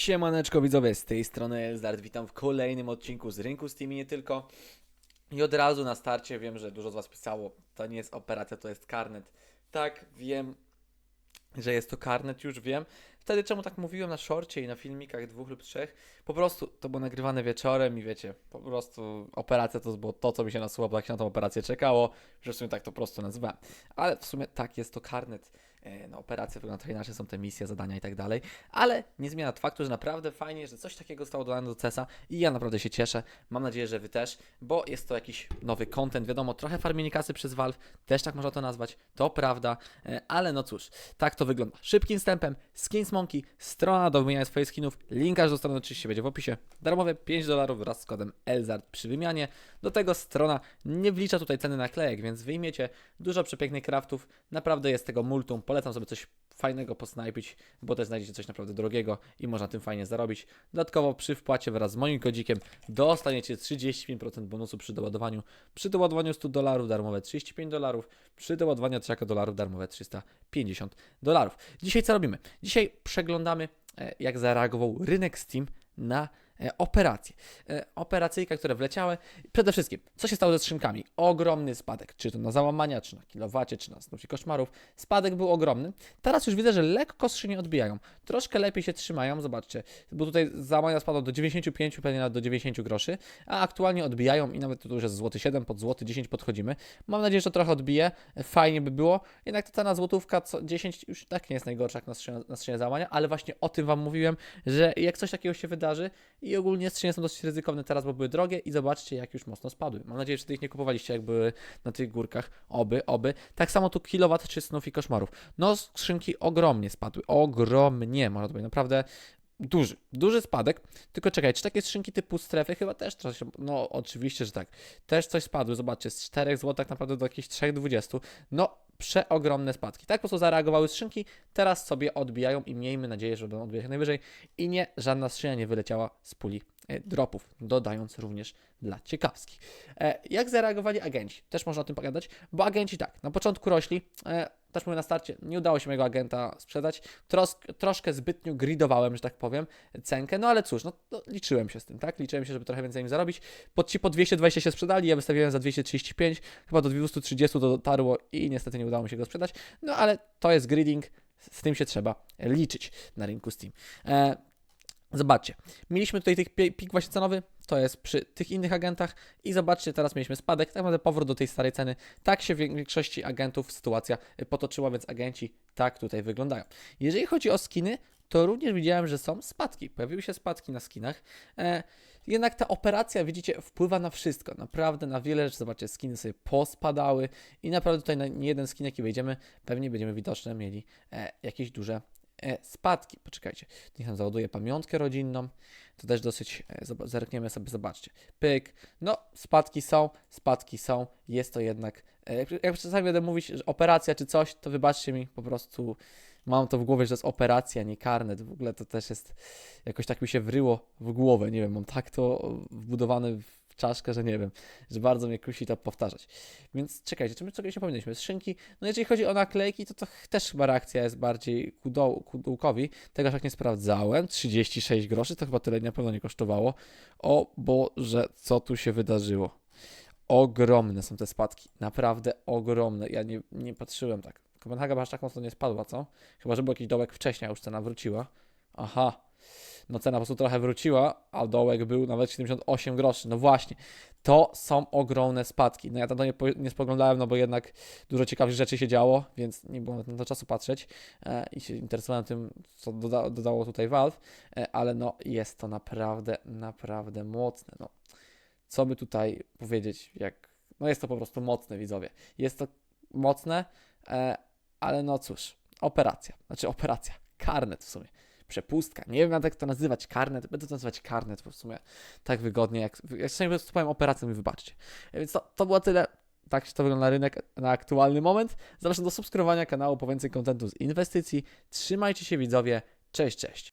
Siemaneczko widzowie, z tej strony Elzard, witam w kolejnym odcinku z rynku Steam i nie tylko. I od razu na starcie wiem, że dużo z Was pisało, to nie jest operacja, to jest karnet. Tak, wiem, że jest to karnet, już wiem. Wtedy czemu tak mówiłem na szorcie i na filmikach dwóch lub trzech? Po prostu to było nagrywane wieczorem i wiecie, po prostu operacja to było to, co mi się nasuwa, bo tak się na tą operację czekało, że w sumie tak to prostu nazywałem. Ale w sumie tak, jest to karnet. E, No, operacje wygląda trochę inaczej, są te misje, zadania i tak dalej, ale nie zmienia faktu, że naprawdę fajnie, że coś takiego zostało dodane do CESa i ja naprawdę się cieszę. Mam nadzieję, że Wy też, bo jest to jakiś nowy content, wiadomo, trochę farmienie kasy przez Valve, też tak można to nazwać, to prawda, e, ale no cóż, tak to wygląda. Szybkim wstępem, Skins Monkey, strona do wymiany swoich skinów, linkarz do strony oczywiście będzie w opisie, darmowe 5 dolarów wraz z kodem ELZARD przy wymianie. Do tego strona nie wlicza tutaj ceny naklejek, więc wyjmiecie dużo przepięknych craftów, naprawdę jest tego multum, polecam sobie coś fajnego posnajpić, bo też znajdziecie coś naprawdę drogiego i można tym fajnie zarobić. Dodatkowo przy wpłacie wraz z moim kodzikiem dostaniecie 35% bonusu przy doładowaniu. Przy doładowaniu 100 dolarów darmowe 35 dolarów, przy doładowaniu 3 dolarów darmowe 350 dolarów. Dzisiaj co robimy? Dzisiaj przeglądamy e, jak zareagował rynek Steam na operacje. E, Operacyjka, które wleciały. Przede wszystkim, co się stało ze skrzynkami? Ogromny spadek, czy to na załamania, czy na kilowacie, czy na snufie koszmarów. Spadek był ogromny. Teraz już widzę, że lekko skrzynie odbijają. Troszkę lepiej się trzymają, zobaczcie, bo tutaj załamania spadło do 95, pewnie nawet do 90 groszy, a aktualnie odbijają i nawet tu już jest złoty 7, pod złoty 10 podchodzimy. Mam nadzieję, że to trochę odbije, fajnie by było. Jednak ta cena złotówka co 10 już tak nie jest najgorsza jak na skrzynię, na załamania, ale właśnie o tym Wam mówiłem, że jak coś takiego się wydarzy i ogólnie skrzynie są dosyć ryzykowne teraz, bo były drogie i zobaczcie jak już mocno spadły. Mam nadzieję, że Ty ich nie kupowaliście jak były na tych górkach, oby, oby. Tak samo tu kilowat czy snów i koszmarów. No skrzynki ogromnie spadły, ogromnie, można to powiedzieć, naprawdę duży, duży spadek. Tylko czekaj, czy takie skrzynki typu strefy chyba też trochę, no oczywiście, że tak. Też coś spadły, zobaczcie, z 4 zł tak naprawdę do jakichś 3,20. No, przeogromne spadki. Tak po prostu zareagowały skrzynki, teraz sobie odbijają i miejmy nadzieję, że będą odbijać najwyżej. I nie, żadna skrzynia nie wyleciała z puli e, dropów, dodając również dla ciekawskich. E, jak zareagowali agenci? Też można o tym pogadać, bo agenci tak, na początku rośli, e, też mówię na starcie, nie udało się mojego agenta sprzedać, Tros, troszkę zbytnio gridowałem, że tak powiem, cenkę, no ale cóż, no, no liczyłem się z tym, tak? Liczyłem się, żeby trochę więcej im zarobić. Pod ci po 220 się sprzedali, ja wystawiłem za 235, chyba do 230 to dotarło i niestety nie udało mi się go sprzedać, no ale to jest grading, z tym się trzeba liczyć na rynku Steam. E, Zobaczcie, mieliśmy tutaj tych pi- pik właśnie cenowy, to jest przy tych innych agentach i zobaczcie, teraz mieliśmy spadek, tak naprawdę powrót do tej starej ceny. Tak się w większości agentów sytuacja y, potoczyła, więc agenci tak tutaj wyglądają. Jeżeli chodzi o skiny, to również widziałem, że są spadki. Pojawiły się spadki na skinach. E, jednak ta operacja, widzicie, wpływa na wszystko. Naprawdę na wiele rzeczy. Zobaczcie, skiny sobie pospadały i naprawdę tutaj na jeden skin, jaki wejdziemy, pewnie będziemy widoczne mieli e, jakieś duże spadki. Poczekajcie, niech nam załaduje pamiątkę rodzinną. To też dosyć, e, zerkniemy sobie, zobaczcie. Pyk. No, spadki są, spadki są. Jest to jednak, e, jak czasami będę mówić, że operacja czy coś, to wybaczcie mi, po prostu mam to w głowie, że to jest operacja, nie karnet. W ogóle to też jest, jakoś tak mi się wryło w głowę, nie wiem, mam tak to wbudowane w czaszkę, że nie wiem, że bardzo mnie kusi to powtarzać. Więc czekajcie, czy my czegoś nie powiedzieliśmy? Skrzynki, no jeżeli chodzi o naklejki, to to też chyba reakcja jest bardziej ku, doł, ku dołkowi. Tego tak nie sprawdzałem. 36 groszy, to chyba tyle na pewno nie kosztowało. O Boże, co tu się wydarzyło? Ogromne są te spadki, naprawdę ogromne. Ja nie, nie patrzyłem tak. Kopenhaga aż tak mocno nie spadła, co? Chyba, że był jakiś dołek wcześniej, a już cena wróciła. Aha, no cena po prostu trochę wróciła, a dołek był nawet 78 groszy. No właśnie, to są ogromne spadki. No ja tam to nie, nie spoglądałem, no bo jednak dużo ciekawych rzeczy się działo, więc nie było na to czasu patrzeć e, i się interesowałem tym, co doda dodało tutaj Valve, e, ale no jest to naprawdę, naprawdę mocne. No, co by tutaj powiedzieć, jak... No jest to po prostu mocne, widzowie. Jest to mocne, e, ale no cóż, operacja, znaczy operacja, karnet w sumie przepustka. Nie wiem nawet jak to nazywać, karnet. Będę to nazywać karnet, bo w sumie tak wygodnie. Jak, jak czasami po prostu powiem operację, mi wybaczcie. Więc to, to było tyle. Tak się to wygląda rynek na aktualny moment. Zapraszam do subskrybowania kanału po więcej kontentu z inwestycji. Trzymajcie się widzowie. Cześć, cześć.